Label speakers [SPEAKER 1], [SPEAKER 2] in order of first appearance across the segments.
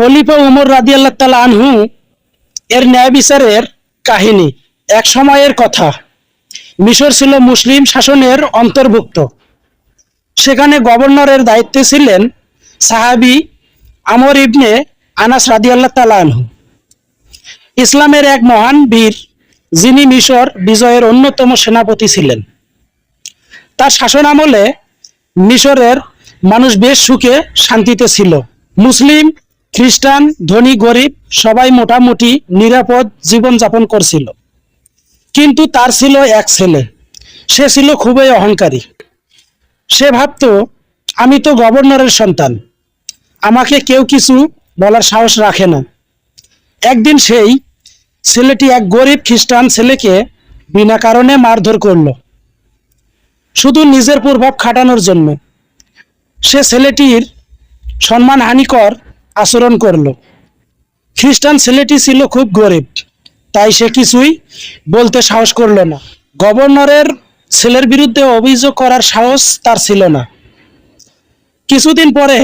[SPEAKER 1] খলিফা উমর রাদিয়াল্লাহ তালা আনহু এর ন্যায় বিচারের কাহিনী। এক সময়ের কথা। মিশর ছিল মুসলিম শাসনের অন্তর্ভুক্ত। সেখানে গভর্নরের দায়িত্বে ছিলেন সাহাবি আমর ইবনে আনাস রাদিয়াল্লাহ তালা আনহু। ইসলামের এক মহান বীর, যিনি মিশর বিজয়ের অন্যতম সেনাপতি ছিলেন। তার শাসন আমলে মিশরের মানুষ বেশ সুখে শান্তিতে ছিল। মুসলিম খ্রিস্টান, ধনী, গরিব সবাই মোটামুটি নিরাপদ জীবনযাপন করছিল। কিন্তু তার ছিল এক ছেলে। সে ছিল খুবই অহংকারী। সে ভাবত, আমি তো গভর্নরের সন্তান। আমাকে কেউ কিছু বলার সাহস রাখে না। একদিন সেই ছেলেটি এক গরিব খ্রিস্টান ছেলেকে বিনা কারণে মারধর করল। শুধু নিজের প্রভাব খাটানোর জন্য। সে ছেলেটির সম্মানহানিকর আচরণ করল। খ্রিস্টান ছেলেটি ছিল খুব গরিব, তাই সে কিছুই বলতে সাহস করল না। গভর্নরের ছেলের বিরুদ্ধে অভিযোগ করার সাহস তার ছিল না। কিছুদিন পরে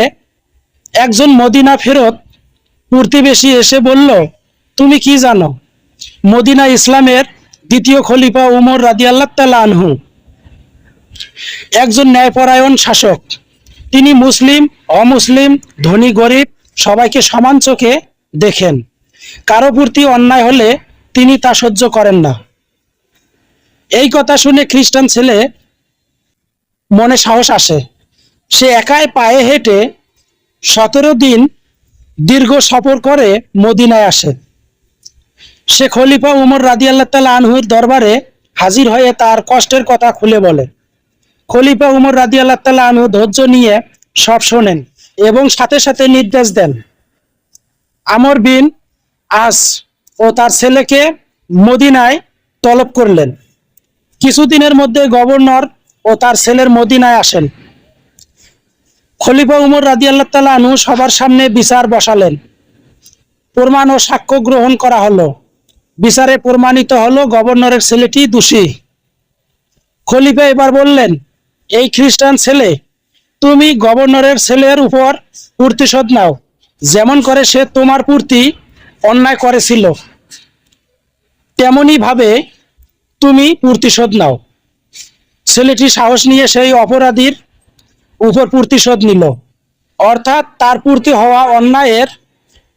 [SPEAKER 1] একজন মদিনা ফেরত প্রতিবেশী এসে বলল, তুমি কি জানো, মদিনা ইসলামের দ্বিতীয় খলিফা উমর রাদিয়াল্লাহ তালা আনহু। একজন ন্যায়পরায়ণ শাসক। তিনি মুসলিম, অমুসলিম, ধনী, গরিব সবাইকে সমান চোখে দেখেন। কারও প্রতি অন্যায় হলে তিনি তা সহ্য করেন না। এই কথা শুনে খ্রিস্টান ছেলে মনে সাহস আসে। সে একাই পায়ে হেঁটে সতেরো দিন দীর্ঘ সফর করে মদিনায় আসে। সে খলিফা উমর রাদিয়াল্লাহ তালা আনহুর দরবারে হাজির হয়ে তার কষ্টের কথা খুলে বলে। খলিফা উমর রাদি আল্লাহ তালা আনহু ধৈর্য নিয়ে সব শোনেন। এবং সাথে সাথে নির্দেশ দেন। আমর বিন আস ও তার ছেলেকে মদিনায় তলব করলেন। কিছুদিনের মধ্যে গভর্নর ও তার ছেলের মদিনায় আসেন। খলিফা উমর রাদি আল্লাহ তালা সবার সামনে বিচার বসালেন। প্রমাণ ও সাক্ষ্য গ্রহণ করা হলো। বিচারে প্রমাণিত হলো গভর্নরের ছেলেটি দোষী। খলিফা এবার বললেন, এই খ্রিস্টান ছেলে তুমি গভর্নরের ছেলের উপর প্রতিশোধ নাও। যেমন করে সে তোমার প্রতি অন্যায় করেছিল, তেমনি ভাবে তুমি প্রতিশোধ নাও। ছেলেটি সাহস নিয়ে সেই অপরাধীর উপর প্রতিশোধ নিল, অর্থাৎ তার প্রতি হওয়া অন্যায়ের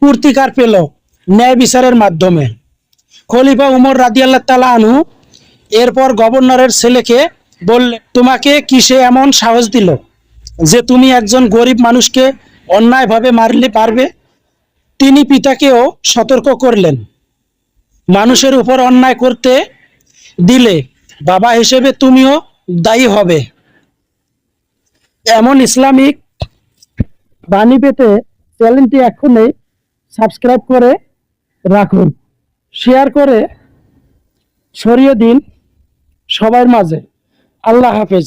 [SPEAKER 1] প্রতিকার পেল ন্যায় বিচারের মাধ্যমে। খলিফা উমর রাদিয়াল্লাহ তালা আনু এরপর গভর্নরের ছেলেকে বললে, তোমাকে কিসে এমন সাহস দিল? যে তুমি একজন গরিব মানুষকে অন্যায়ভাবে মারলে পারবে, তিনি পিতাকেও সতর্ক করলেন। মানুষের উপর অন্যায় করতে দিলে বাবা হিসেবে তুমিও দায়ী হবে। এমন ইসলামিক বাণী পেতে চ্যানেলটি এখনই সাবস্ক্রাইব করে রাখুন। শেয়ার করে ছড়িয়ে দিন সবার মাঝে। আল্লাহ হাফেজ।